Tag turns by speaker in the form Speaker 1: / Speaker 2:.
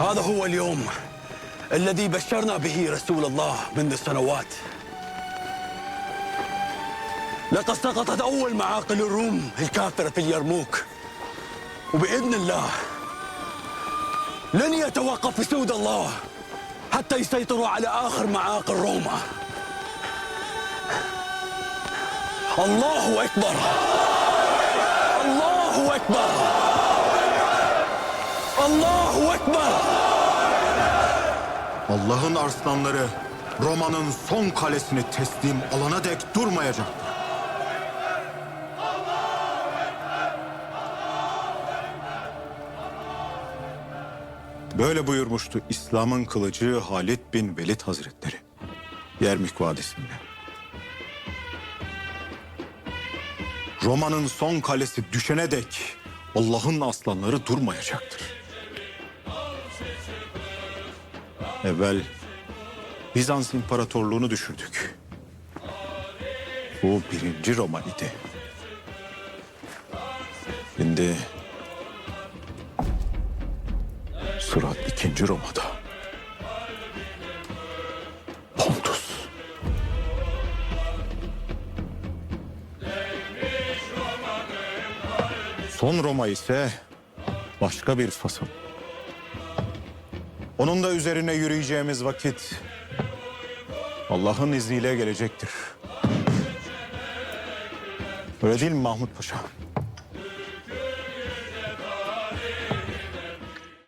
Speaker 1: هذا هو اليوم الذي بشرنا به رسول الله منذ سنوات لقد سقطت أول معاقل الروم الكافرة في اليرموك. وبإذن الله لن يتوقف سود الله حتى يسيطروا على آخر معاقل روما. الله أكبر. الله أكبر. Allahu Ekber!
Speaker 2: Allah'ın arslanları Roma'nın son kalesini teslim alana dek durmayacak. Böyle buyurmuştu İslam'ın kılıcı Halid bin Velid Hazretleri. Yermik Vadisi'nde. Roma'nın son kalesi düşene dek Allah'ın aslanları durmayacaktır. Evvel Bizans İmparatorluğunu düşürdük. Bu birinci Roma idi. Şimdi sıra ikinci Roma'da. Pontus. Son Roma ise başka bir fasıl. Onun da üzerine yürüyeceğimiz vakit Allah'ın izniyle gelecektir. Öyle değil mi Mahmut Paşa?